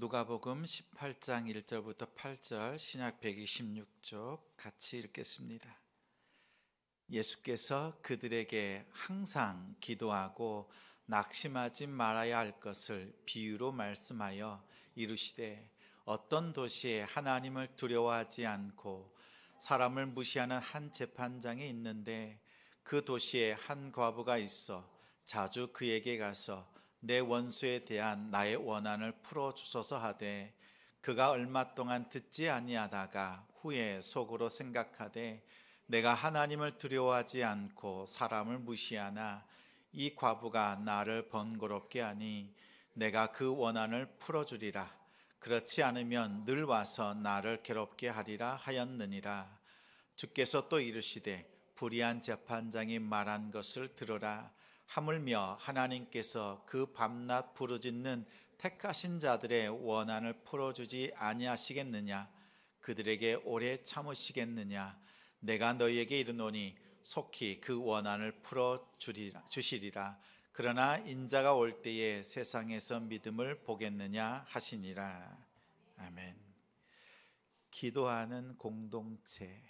누가복음 18장 1절부터 8절 신약 126쪽 같이 읽겠습니다. 예수께서 그들에게 항상 기도하고 낙심하지 말아야 할 것을 비유로 말씀하여 이르시되 어떤 도시에 하나님을 두려워하지 않고 사람을 무시하는 한 재판장이 있는데 그 도시에 한 과부가 있어 자주 그에게 가서 내 원수에 대한 나의 원한을 풀어 주소서 하되 그가 얼마 동안 듣지 아니하다가 후에 속으로 생각하되 내가 하나님을 두려워하지 않고 사람을 무시하나 이 과부가 나를 번거롭게 하니 내가 그 원한을 풀어 주리라. 그렇지 않으면 늘 와서 나를 괴롭게 하리라 하였느니라. 주께서 또 이르시되 불의한 재판장이 말한 것을 들으라 하물며 하나님께서 그 밤낮 부르짖는 택하신 자들의 원한을 풀어주지 아니하시겠느냐? 그들에게 오래 참으시겠느냐? 내가 너희에게 이르노니 속히 그 원한을 풀어 주시리라. 그러나 인자가 올 때에 세상에서 믿음을 보겠느냐 하시니라. 아멘. 기도하는 공동체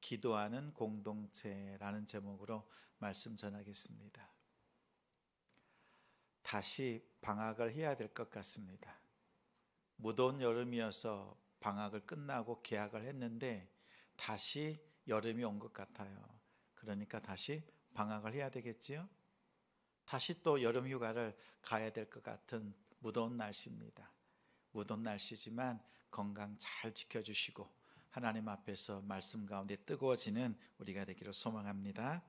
기도하는 공동체라는 제목으로 말씀 전하겠습니다. 다시 방학을 해야 될 것 같습니다. 무더운 여름이어서 방학을 끝나고 개학을 했는데 다시 여름이 온 것 같아요. 그러니까 다시 방학을 해야 되겠지요? 다시 또 여름 휴가를 가야 될 것 같은 무더운 날씨입니다. 무더운 날씨지만 건강 잘 지켜주시고 하나님 앞에서 말씀 가운데 뜨거워지는 우리가 되기를 소망합니다.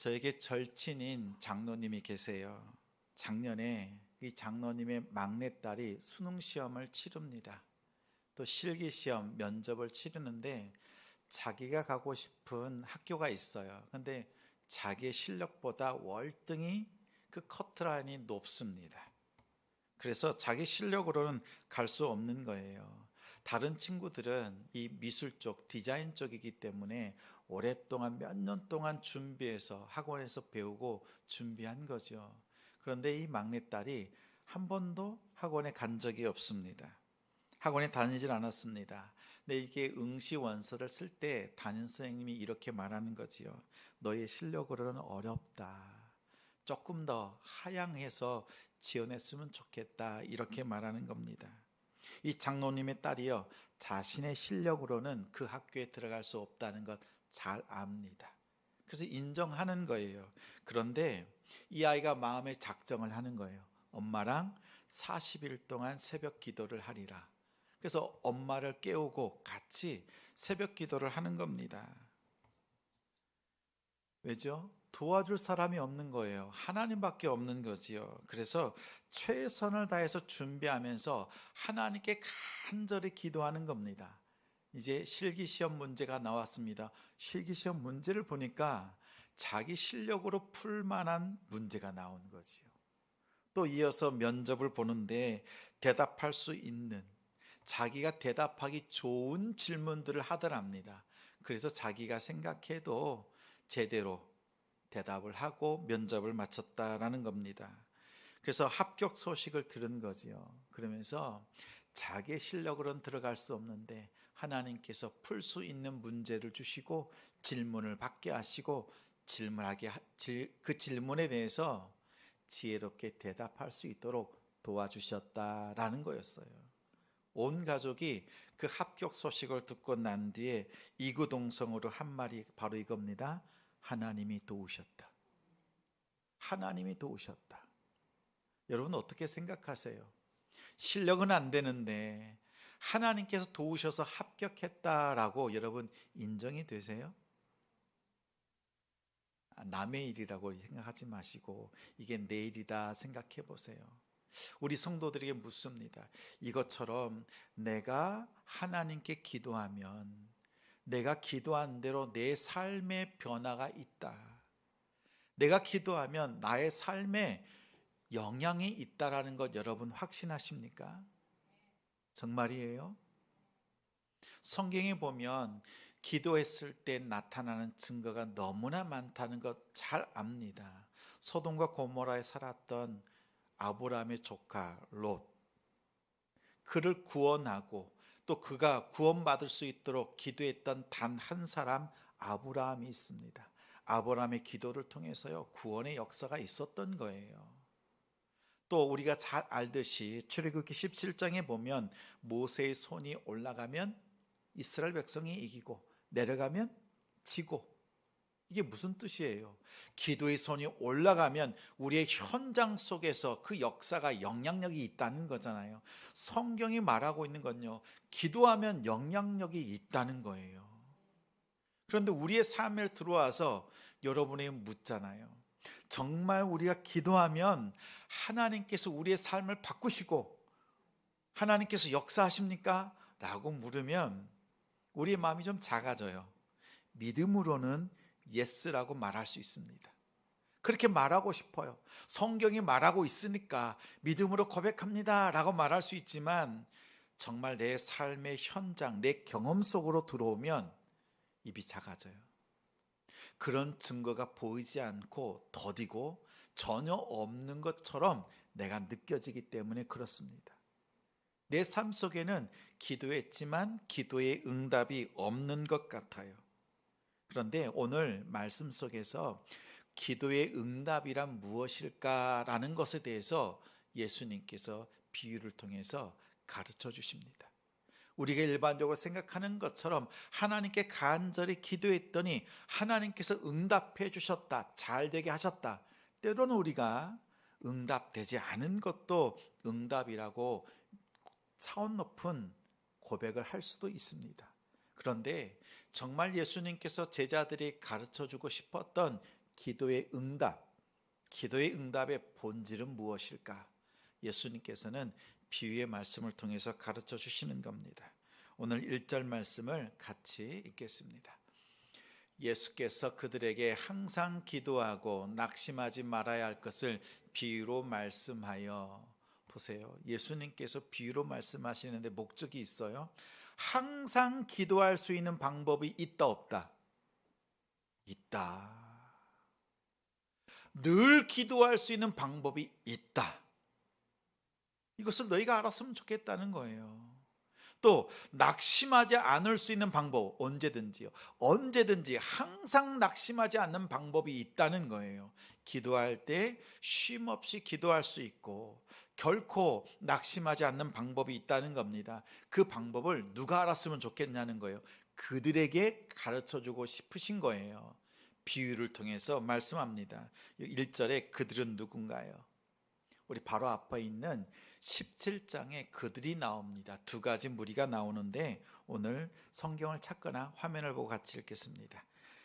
저에게 절친인 장로님이 계세요. 작년에 이 장로님의 막내딸이 수능 시험을 치릅니다. 또 실기 시험 면접을 치르는데 자기가 가고 싶은 학교가 있어요. 근데 자기의 실력보다 월등히 그 커트라인이 높습니다. 그래서 자기 실력으로는 갈 수 없는 거예요. 다른 친구들은 이 미술 쪽, 디자인 쪽이기 때문에 오랫동안 몇 년 동안 준비해서 학원에서 배우고 준비한 거죠. 그런데 이 막내딸이 한 번도 학원에 간 적이 없습니다. 학원에 다니질 않았습니다. 근데 이게 응시 원서를 쓸 때 담임 선생님이 이렇게 말하는 거지요. 너의 실력으로는 어렵다. 조금 더 하향해서 지원했으면 좋겠다. 이렇게 말하는 겁니다. 이 장로님의 딸이요. 자신의 실력으로는 그 학교에 들어갈 수 없다는 것 잘 압니다. 그래서 인정하는 거예요. 그런데 이 아이가 마음의 작정을 하는 거예요. 엄마랑 40일 동안 새벽 기도를 하리라. 그래서 엄마를 깨우고 같이 새벽 기도를 하는 겁니다. 왜죠? 도와줄 사람이 없는 거예요. 하나님밖에 없는 거지요. 그래서 최선을 다해서 준비하면서 하나님께 간절히 기도하는 겁니다. 이제 실기 시험 문제가 나왔습니다. 실기 시험 문제를 보니까 자기 실력으로 풀 만한 문제가 나온 거지요. 또 이어서 면접을 보는데 대답할 수 있는 자기가 대답하기 좋은 질문들을 하더랍니다. 그래서 자기가 생각해도 제대로 대답을 하고 면접을 마쳤다라는 겁니다. 그래서 합격 소식을 들은 거지요. 그러면서 자기 실력으로는 들어갈 수 없는데 하나님께서 풀 수 있는 문제를 주시고 질문을 받게 하시고 질문하게 그 질문에 대해서 지혜롭게 대답할 수 있도록 도와주셨다라는 거였어요. 온 가족이 그 합격 소식을 듣고 난 뒤에 이구동성으로 한 말이 바로 이겁니다. 하나님이 도우셨다. 하나님이 도우셨다. 여러분 어떻게 생각하세요? 실력은 안 되는데 하나님께서 도우셔서 합격했다라고 여러분 인정이 되세요? 아, 남의 일이라고 생각하지 마시고 이게 내 일이다 생각해 보세요. 우리 성도들에게 묻습니다. 이것처럼 내가 하나님께 기도하면 내가 기도한 대로 내 삶의 변화가 있다. 내가 기도하면 나의 삶에 영향이 있다라는 것 여러분 확신하십니까? 정말이에요? 성경에 보면 기도했을 때 나타나는 증거가 너무나 많다는 것 잘 압니다. 소돔과 고모라에 살았던 아브라함의 조카 롯 그를 구원하고 또 그가 구원받을 수 있도록 기도했던 단 한 사람 아브라함이 있습니다. 아브라함의 기도를 통해서요 구원의 역사가 있었던 거예요. 또 우리가 잘 알듯이 출애굽기 17장에 보면 모세의 손이 올라가면 이스라엘 백성이 이기고 내려가면 지고 이게 무슨 뜻이에요? 기도의 손이 올라가면 우리의 현장 속에서 그 역사가 영향력이 있다는 거잖아요. 성경이 말하고 있는 건요. 기도하면 영향력이 있다는 거예요. 그런데 우리의 삶에 들어와서 여러분에게 묻잖아요. 정말 우리가 기도하면 하나님께서 우리의 삶을 바꾸시고 하나님께서 역사하십니까? 라고 물으면 우리의 마음이 좀 작아져요. 믿음으로는 예스라고 말할 수 있습니다. 그렇게 말하고 싶어요. 성경이 말하고 있으니까 믿음으로 고백합니다. 라고 말할 수 있지만 정말 내 삶의 현장, 내 경험 속으로 들어오면 입이 작아져요. 그런 증거가 보이지 않고 더디고 전혀 없는 것처럼 내가 느껴지기 때문에 그렇습니다. 내 삶 속에는 기도했지만 기도의 응답이 없는 것 같아요. 그런데 오늘 말씀 속에서 기도의 응답이란 무엇일까라는 것에 대해서 예수님께서 비유를 통해서 가르쳐 주십니다. 우리가 일반적으로 생각하는 것처럼 하나님께 간절히 기도했더니 하나님께서 응답해 주셨다. 잘 되게 하셨다. 때로는 우리가 응답되지 않은 것도 응답이라고 차원 높은 고백을 할 수도 있습니다. 그런데 정말 예수님께서 제자들이 가르쳐 주고 싶었던 기도의 응답, 기도의 응답의 본질은 무엇일까? 예수님께서는 비유의 말씀을 통해서 가르쳐 주시는 겁니다. 오늘 1절 말씀을 같이 읽겠습니다. 예수께서 그들에게 항상 기도하고 낙심하지 말아야 할 것을 비유로 말씀하여 보세요. 예수님께서 비유로 말씀하시는데 목적이 있어요. 항상 기도할 수 있는 방법이 있다 없다. 있다. 늘 기도할 수 있는 방법이 있다. 이것을 너희가 알았으면 좋겠다는 거예요. 또 낙심하지 않을 수 있는 방법 언제든지요. 언제든지 항상 낙심하지 않는 방법이 있다는 거예요. 기도할 때 쉼 없이 기도할 수 있고 결코 낙심하지 않는 방법이 있다는 겁니다. 그 방법을 누가 알았으면 좋겠냐는 거예요. 그들에게 가르쳐 주고 싶으신 거예요. 비유를 통해서 말씀합니다. 1절에 그들은 누군가요? 우리 바로 앞에 있는 17장에 그들이 나옵니다. 두 가지 무리가 나오는데 오늘 성경을 찾거나 화면을 보고 같이 읽겠습니다.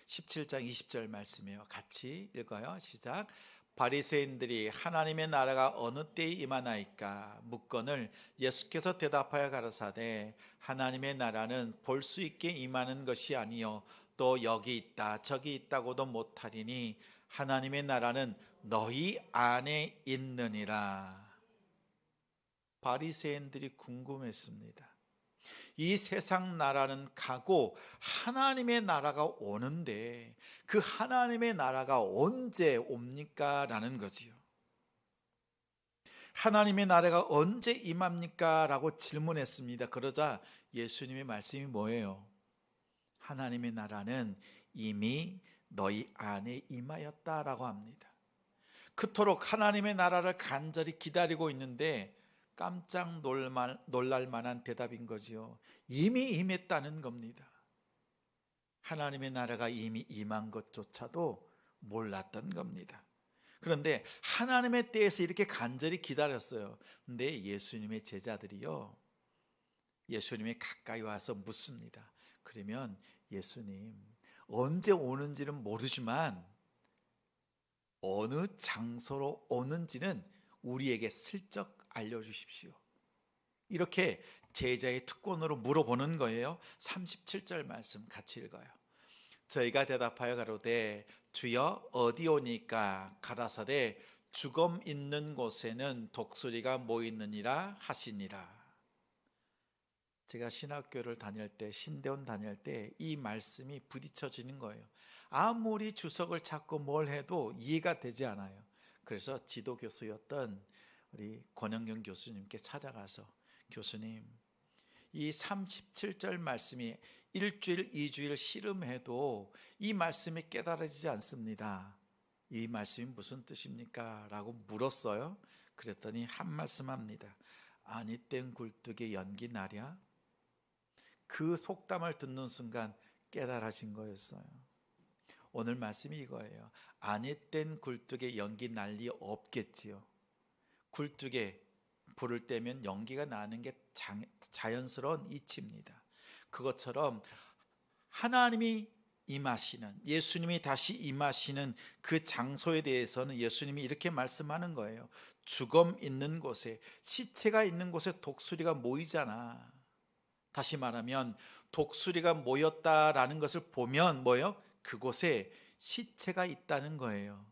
17장 20절 말씀이에요. 같이 읽어요. 시작. 바리새인들이 하나님의 나라가 어느 때에 임하나이까 묻건을 예수께서 대답하여 가라사대 하나님의 나라는 볼 수 있게 임하는 것이 아니요 또 여기 있다 저기 있다고도 못하리니 하나님의 나라는 너희 안에 있느니라 바리새인들이 궁금했습니다. 이 세상 나라는 가고 하나님의 나라가 오는데 그 하나님의 나라가 언제 옵니까? 라는 거지요. 하나님의 나라가 언제 임합니까? 라고 질문했습니다. 그러자 예수님의 말씀이 뭐예요? 하나님의 나라는 이미 너희 안에 임하였다라고 합니다. 그토록 하나님의 나라를 간절히 기다리고 있는데 깜짝 놀말, 놀랄 만한 대답인 거지요. 이미 임했다는 겁니다. 하나님의 나라가 이미 임한 것조차도 몰랐던 겁니다. 그런데 하나님의 때에서 이렇게 간절히 기다렸어요. 근데 예수님의 제자들이요. 예수님이 가까이 와서 묻습니다. 그러면 예수님, 언제 오는지는 모르지만 어느 장소로 오는지는 우리에게 슬쩍 알려주십시오. 이렇게 제자의 특권으로 물어보는 거예요. 37절 말씀 같이 읽어요. 저희가 대답하여 가로되 주여 어디 오니까 가라사대 죽음 있는 곳에는 독수리가 모이느니라 하시니라. 제가 신학교를 다닐 때 신대원 다닐 때 이 말씀이 부딪혀지는 거예요. 아무리 주석을 찾고 뭘 해도 이해가 되지 않아요. 그래서 지도 교수였던 우리 권영경 교수님께 찾아가서 교수님, 이 37절 말씀이 일주일, 이주일 씨름해도 이 말씀이 깨달아지지 않습니다. 이 말씀이 무슨 뜻입니까? 라고 물었어요. 그랬더니 한 말씀 합니다. 아니 땐 굴뚝에 연기 나랴? 그 속담을 듣는 순간 깨달아진 거였어요. 오늘 말씀이 이거예요. 아니 땐 굴뚝에 연기 날리 없겠지요. 굴뚝에 불을 떼면 연기가 나는 게 자연스러운 이치입니다. 그것처럼 하나님이 임하시는 예수님이 다시 임하시는 그 장소에 대해서는 예수님이 이렇게 말씀하는 거예요. 죽음 있는 곳에 시체가 있는 곳에 독수리가 모이잖아. 다시 말하면 독수리가 모였다라는 것을 보면 뭐요? 그곳에 시체가 있다는 거예요.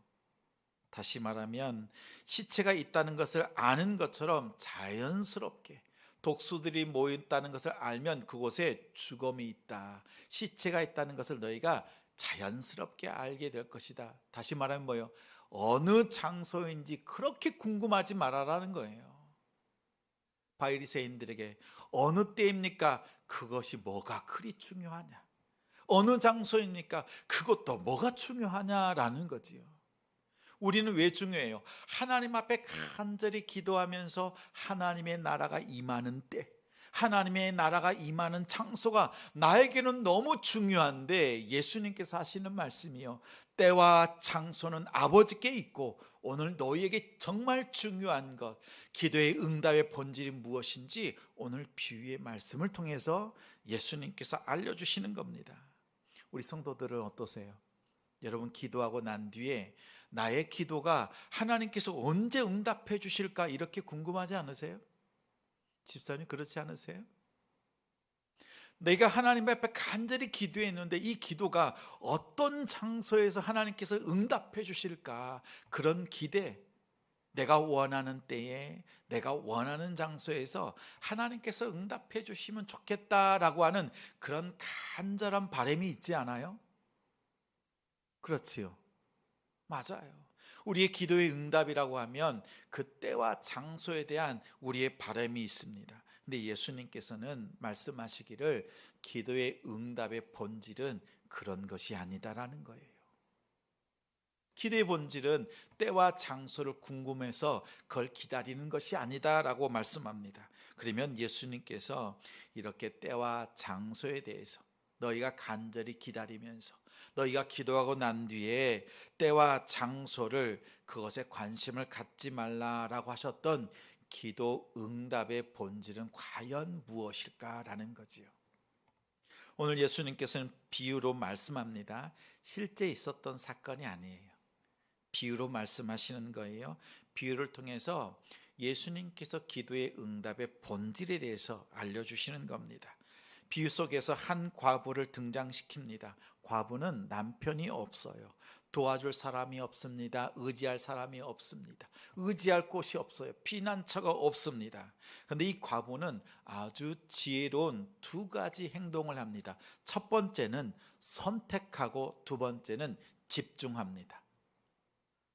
다시 말하면 시체가 있다는 것을 아는 것처럼 자연스럽게 독수들이 모였다는 것을 알면 그곳에 죽음이 있다. 시체가 있다는 것을 너희가 자연스럽게 알게 될 것이다. 다시 말하면 뭐요? 어느 장소인지 그렇게 궁금하지 말아라는 거예요. 바이리새인들에게 어느 때입니까? 그것이 뭐가 그리 중요하냐? 어느 장소입니까? 그것도 뭐가 중요하냐라는 거지요. 우리는 왜 중요해요? 하나님 앞에 간절히 기도하면서 하나님의 나라가 임하는 때, 하나님의 나라가 임하는 장소가 나에게는 너무 중요한데 예수님께서 하시는 말씀이요. 때와 장소는 아버지께 있고 오늘 너희에게 정말 중요한 것, 기도의 응답의 본질이 무엇인지 오늘 비유의 말씀을 통해서 예수님께서 알려주시는 겁니다. 우리 성도들은 어떠세요? 여러분 기도하고 난 뒤에 나의 기도가 하나님께서 언제 응답해 주실까 이렇게 궁금하지 않으세요? 집사님 그렇지 않으세요? 내가 하나님 앞에 간절히 기도했는데 이 기도가 어떤 장소에서 하나님께서 응답해 주실까 그런 기대 내가 원하는 때에 내가 원하는 장소에서 하나님께서 응답해 주시면 좋겠다라고 하는 그런 간절한 바람이 있지 않아요? 그렇지요. 맞아요. 우리의 기도의 응답이라고 하면 그때와 장소에 대한 우리의 바람이 있습니다. 근데 예수님께서는 말씀하시기를 기도의 응답의 본질은 그런 것이 아니다라는 거예요. 기도의 본질은 때와 장소를 궁금해서 그걸 기다리는 것이 아니다라고 말씀합니다. 그러면 예수님께서 이렇게 때와 장소에 대해서 너희가 간절히 기다리면서 너희가 기도하고 난 뒤에 때와 장소를 그것에 관심을 갖지 말라라고 하셨던 기도 응답의 본질은 과연 무엇일까라는 거지요. 오늘 예수님께서는 비유로 말씀합니다. 실제 있었던 사건이 아니에요. 비유로 말씀하시는 거예요. 비유를 통해서 예수님께서 기도의 응답의 본질에 대해서 알려주시는 겁니다. 비유 속에서 한 과부를 등장시킵니다. 과부는 남편이 없어요. 도와줄 사람이 없습니다. 의지할 사람이 없습니다. 의지할 곳이 없어요. 피난처가 없습니다. 그런데 이 과부는 아주 지혜로운 두 가지 행동을 합니다. 첫 번째는 선택하고 두 번째는 집중합니다.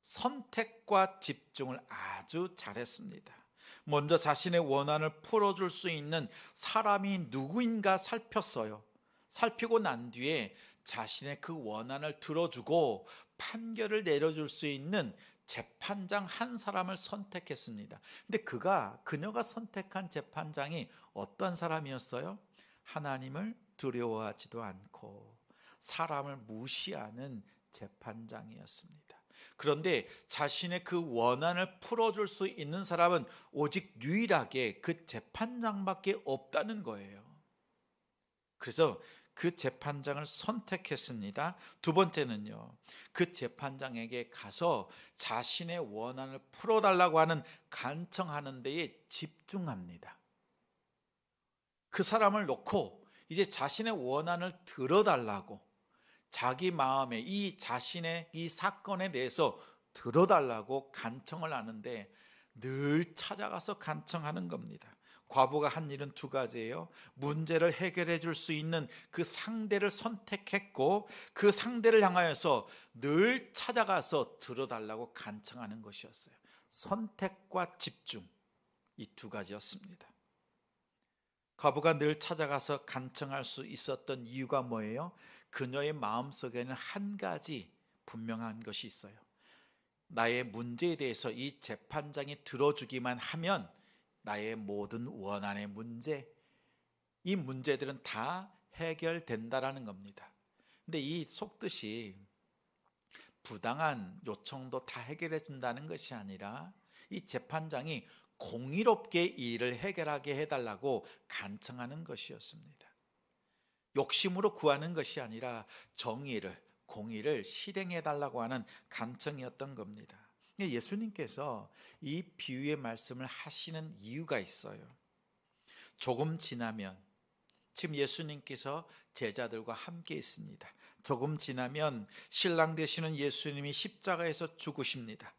선택과 집중을 아주 잘했습니다. 먼저 자신의 원한을 풀어줄 수 있는 사람이 누구인가 살폈어요. 살피고 난 뒤에 자신의 그 원한을 들어주고 판결을 내려줄 수 있는 재판장 한 사람을 선택했습니다. 근데 그가 그녀가 선택한 재판장이 어떤 사람이었어요? 하나님을 두려워하지도 않고 사람을 무시하는 재판장이었습니다. 그런데 자신의 그 원한을 풀어줄 수 있는 사람은 오직 유일하게 그 재판장밖에 없다는 거예요. 그래서 그 재판장을 선택했습니다. 두 번째는요, 그 재판장에게 가서 자신의 원한을 풀어달라고 하는 간청하는 데에 집중합니다. 그 사람을 놓고 이제 자신의 원한을 들어달라고 자기 마음에 이 자신의 이 사건에 대해서 들어달라고 간청을 하는데 늘 찾아가서 간청하는 겁니다. 과부가 한 일은 두 가지예요. 문제를 해결해 줄 수 있는 그 상대를 선택했고 그 상대를 향하여서 늘 찾아가서 들어달라고 간청하는 것이었어요. 선택과 집중 이 두 가지였습니다. 과부가 늘 찾아가서 간청할 수 있었던 이유가 뭐예요? 그녀의 마음속에는 한 가지 분명한 것이 있어요. 나의 문제에 대해서 이 재판장이 들어주기만 하면 나의 모든 원한의 문제, 이 문제들은 다 해결된다라는 겁니다. 근데 이 속뜻이 부당한 요청도 다 해결해 준다는 것이 아니라 이 재판장이 공의롭게 이 일을 해결하게 해달라고 간청하는 것이었습니다. 욕심으로 구하는 것이 아니라 정의를, 공의를 실행해 달라고 하는 간청이었던 겁니다. 예수님께서 이 비유의 말씀을 하시는 이유가 있어요. 조금 지나면 지금 예수님께서 제자들과 함께 있습니다. 조금 지나면 신랑 되시는 예수님이 십자가에서 죽으십니다.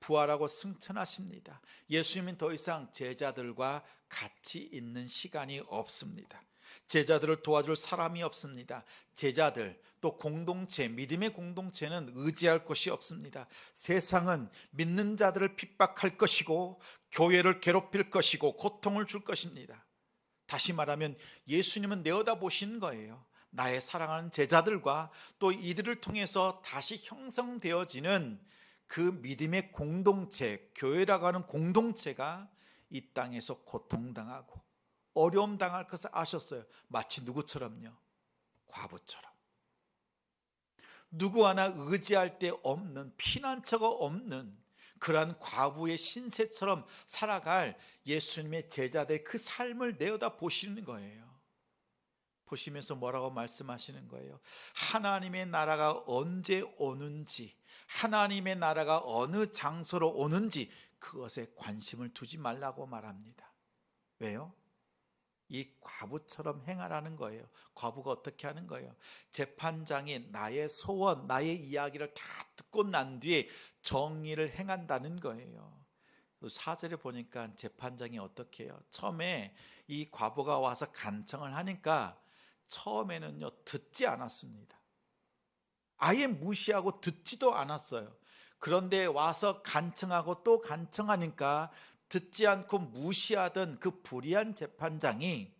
부활하고 승천하십니다. 예수님은 더 이상 제자들과 같이 있는 시간이 없습니다. 제자들을 도와줄 사람이 없습니다. 제자들 또 공동체, 믿음의 공동체는 의지할 것이 없습니다. 세상은 믿는 자들을 핍박할 것이고 교회를 괴롭힐 것이고 고통을 줄 것입니다. 다시 말하면 예수님은 내어다 보신 거예요. 나의 사랑하는 제자들과 또 이들을 통해서 다시 형성되어지는 그 믿음의 공동체, 교회라고 하는 공동체가 이 땅에서 고통당하고 어려움 당할 것을 아셨어요. 마치 누구처럼요? 과부처럼. 누구 하나 의지할 데 없는 피난처가 없는 그러한 과부의 신세처럼 살아갈 예수님의 제자들 그 삶을 내어다 보시는 거예요. 보시면서 뭐라고 말씀하시는 거예요? 하나님의 나라가 언제 오는지, 하나님의 나라가 어느 장소로 오는지 그것에 관심을 두지 말라고 말합니다. 왜요? 이 과부처럼 행하라는 거예요. 과부가 어떻게 하는 거예요? 재판장이 나의 소원, 나의 이야기를 다 듣고 난 뒤에 정의를 행한다는 거예요. 사절에 보니까 재판장이 어떻게 해요? 처음에 이 과부가 와서 간청을 하니까 처음에는요 듣지 않았습니다. 아예 무시하고 듣지도 않았어요. 그런데 와서 간청하고 또 간청하니까 듣지 않고 무시하던 그 불의한 재판장이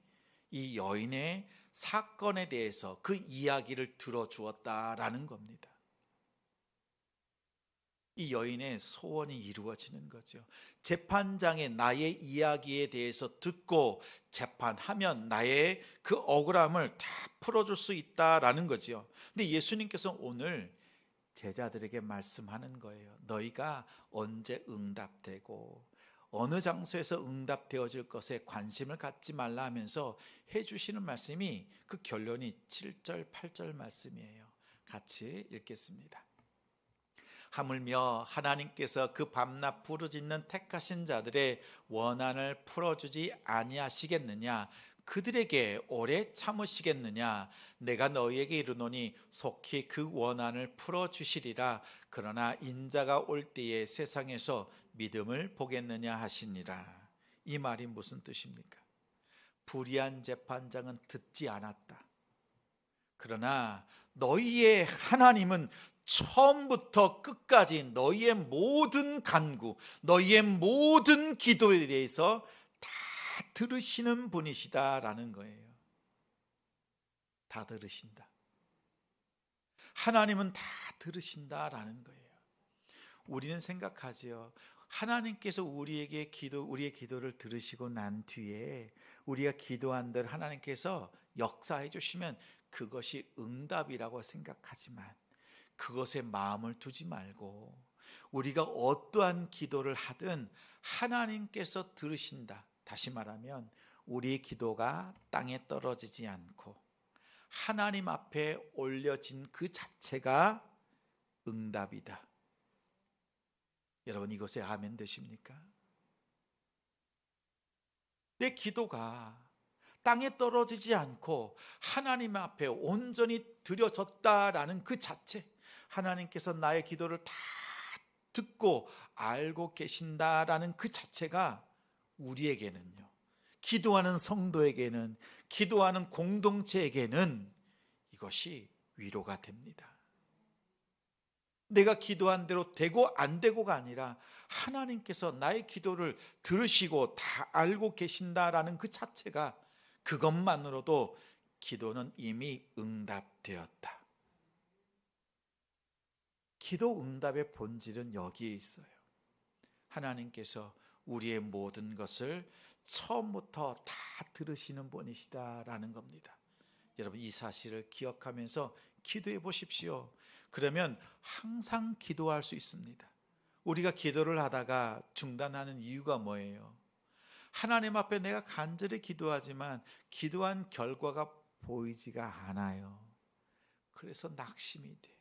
이 여인의 사건에 대해서 그 이야기를 들어주었다라는 겁니다. 이 여인의 소원이 이루어지는 거죠. 재판장의 나의 이야기에 대해서 듣고 재판하면 나의 그 억울함을 다 풀어줄 수 있다라는 거지요. 근데 예수님께서 오늘 제자들에게 말씀하는 거예요. 너희가 언제 응답되고 어느 장소에서 응답되어질 것에 관심을 갖지 말라 하면서 해주시는 말씀이 그 결론이 7절, 8절 말씀이에요. 같이 읽겠습니다. 하물며 하나님께서 그 밤낮 부르짖는 택하신 자들의 원한을 풀어주지 아니하시겠느냐 그들에게 오래 참으시겠느냐 내가 너희에게 이르노니 속히 그 원한을 풀어 주시리라 그러나 인자가 올 때에 세상에서 믿음을 보겠느냐 하시니라 이 말이 무슨 뜻입니까? 불의한 재판장은 듣지 않았다. 그러나 너희의 하나님은 처음부터 끝까지 너희의 모든 간구, 너희의 모든 기도에 대해서 다 들으시는 분이시다라는 거예요. 다 들으신다. 하나님은 다 들으신다라는 거예요. 우리는 생각하지요. 하나님께서 우리에게 기도, 우리의 기도를 들으시고 난 뒤에 우리가 기도한 대로 하나님께서 역사해 주시면 그것이 응답이라고 생각하지만 그것에 마음을 두지 말고 우리가 어떠한 기도를 하든 하나님께서 들으신다. 다시 말하면 우리의 기도가 땅에 떨어지지 않고 하나님 앞에 올려진 그 자체가 응답이다. 여러분 이것에 아멘 되십니까? 내 기도가 땅에 떨어지지 않고 하나님 앞에 온전히 드려졌다라는 그 자체 하나님께서 나의 기도를 다 듣고 알고 계신다라는 그 자체가 우리에게는요. 기도하는 성도에게는 기도하는 공동체에게는 이것이 위로가 됩니다. 내가 기도한 대로 되고 안 되고가 아니라 하나님께서 나의 기도를 들으시고 다 알고 계신다라는 그 자체가 그것만으로도 기도는 이미 응답되었다. 기도 응답의 본질은 여기에 있어요. 하나님께서 우리의 모든 것을 처음부터 다 들으시는 분이시다라는 겁니다. 여러분 이 사실을 기억하면서 기도해 보십시오. 그러면 항상 기도할 수 있습니다. 우리가 기도를 하다가 중단하는 이유가 뭐예요? 하나님 앞에 내가 간절히 기도하지만 기도한 결과가 보이지가 않아요. 그래서 낙심이 돼.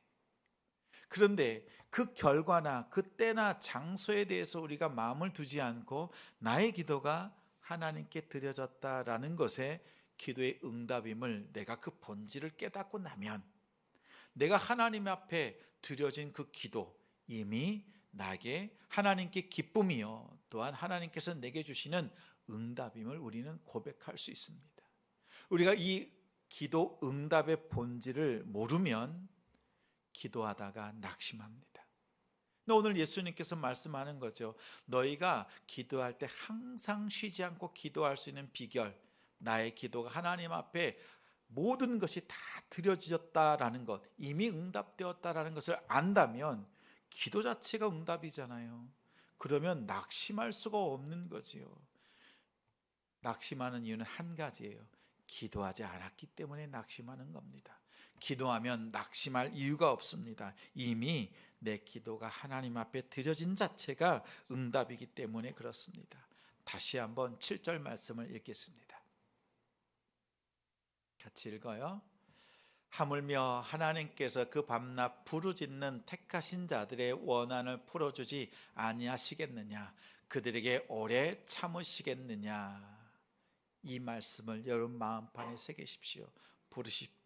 그런데 그 결과나 그 때나 장소에 대해서 우리가 마음을 두지 않고 나의 기도가 하나님께 드려졌다라는 것에 기도의 응답임을 내가 그 본질을 깨닫고 나면 내가 하나님 앞에 드려진 그 기도 이미 나에게 하나님께 기쁨이요 또한 하나님께서 내게 주시는 응답임을 우리는 고백할 수 있습니다. 우리가 이 기도 응답의 본질을 모르면 기도하다가 낙심합니다. 오늘 예수님께서 말씀하는 거죠. 너희가 기도할 때 항상 쉬지 않고 기도할 수 있는 비결, 나의 기도가 하나님 앞에 모든 것이 다 드려졌다라는 것, 이미 응답되었다라는 것을 안다면 기도 자체가 응답이잖아요. 그러면 낙심할 수가 없는 거지요. 낙심하는 이유는 한 가지예요. 기도하지 않았기 때문에 낙심하는 겁니다. 기도하면 낙심할 이유가 없습니다. 이미 내 기도가 하나님 앞에 드려진 자체가 응답이기 때문에 그렇습니다. 다시 한번 7절 말씀을 읽겠습니다. 같이 읽어요. 하물며 하나님께서 그 밤낮 부르짖는 택하신 자들의 원한을 풀어주지 아니하시겠느냐? 그들에게 오래 참으시겠느냐? 이 말씀을 여러분 마음판에 새기십시오.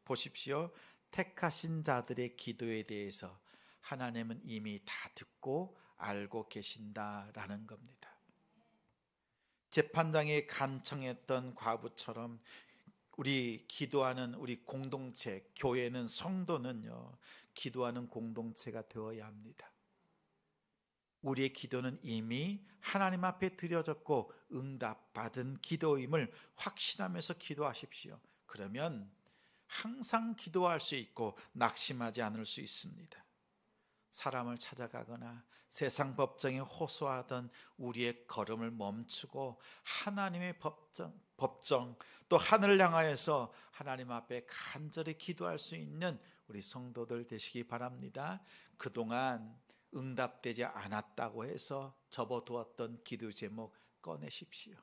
보십시오. 택하신 자들의 기도에 대해서 하나님은 이미 다 듣고 알고 계신다라는 겁니다. 재판장이 간청했던 과부처럼 우리 기도하는 우리 공동체, 교회는 성도는요, 기도하는 공동체가 되어야 합니다. 우리의 기도는 이미 하나님 앞에 드려졌고 응답받은 기도임을 확신하면서 기도하십시오. 그러면 항상 기도할 수 있고 낙심하지 않을 수 있습니다. 사람을 찾아가거나 세상 법정에 호소하던 우리의 걸음을 멈추고 하나님의 법정, 법정 또 하늘을 향하여서 하나님 앞에 간절히 기도할 수 있는 우리 성도들 되시기 바랍니다. 그동안 응답되지 않았다고 해서 접어두었던 기도 제목 꺼내십시오.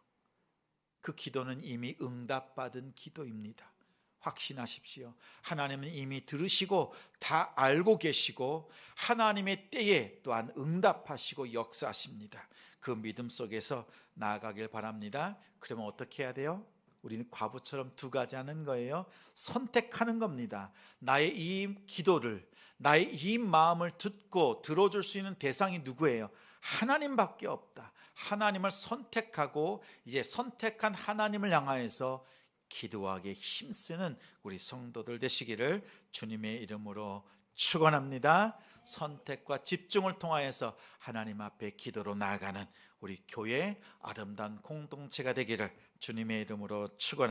그 기도는 이미 응답받은 기도입니다. 확신하십시오. 하나님은 이미 들으시고 다 알고 계시고 하나님의 때에 또한 응답하시고 역사하십니다. 그 믿음 속에서 나아가길 바랍니다. 그러면 어떻게 해야 돼요? 우리는 과부처럼 두 가지 하는 거예요. 선택하는 겁니다. 나의 이 기도를, 나의 이 마음을 듣고 들어줄 수 있는 대상이 누구예요? 하나님밖에 없다. 하나님을 선택하고 이제 선택한 하나님을 향하여서 기도하기에 힘쓰는 우리 성도들 되시기를 주님의 이름으로 축원합니다. 선택과 집중을 통하여서 하나님 앞에 기도로 나아가는 우리 교회 아름다운 공동체가 되기를 주님의 이름으로 축원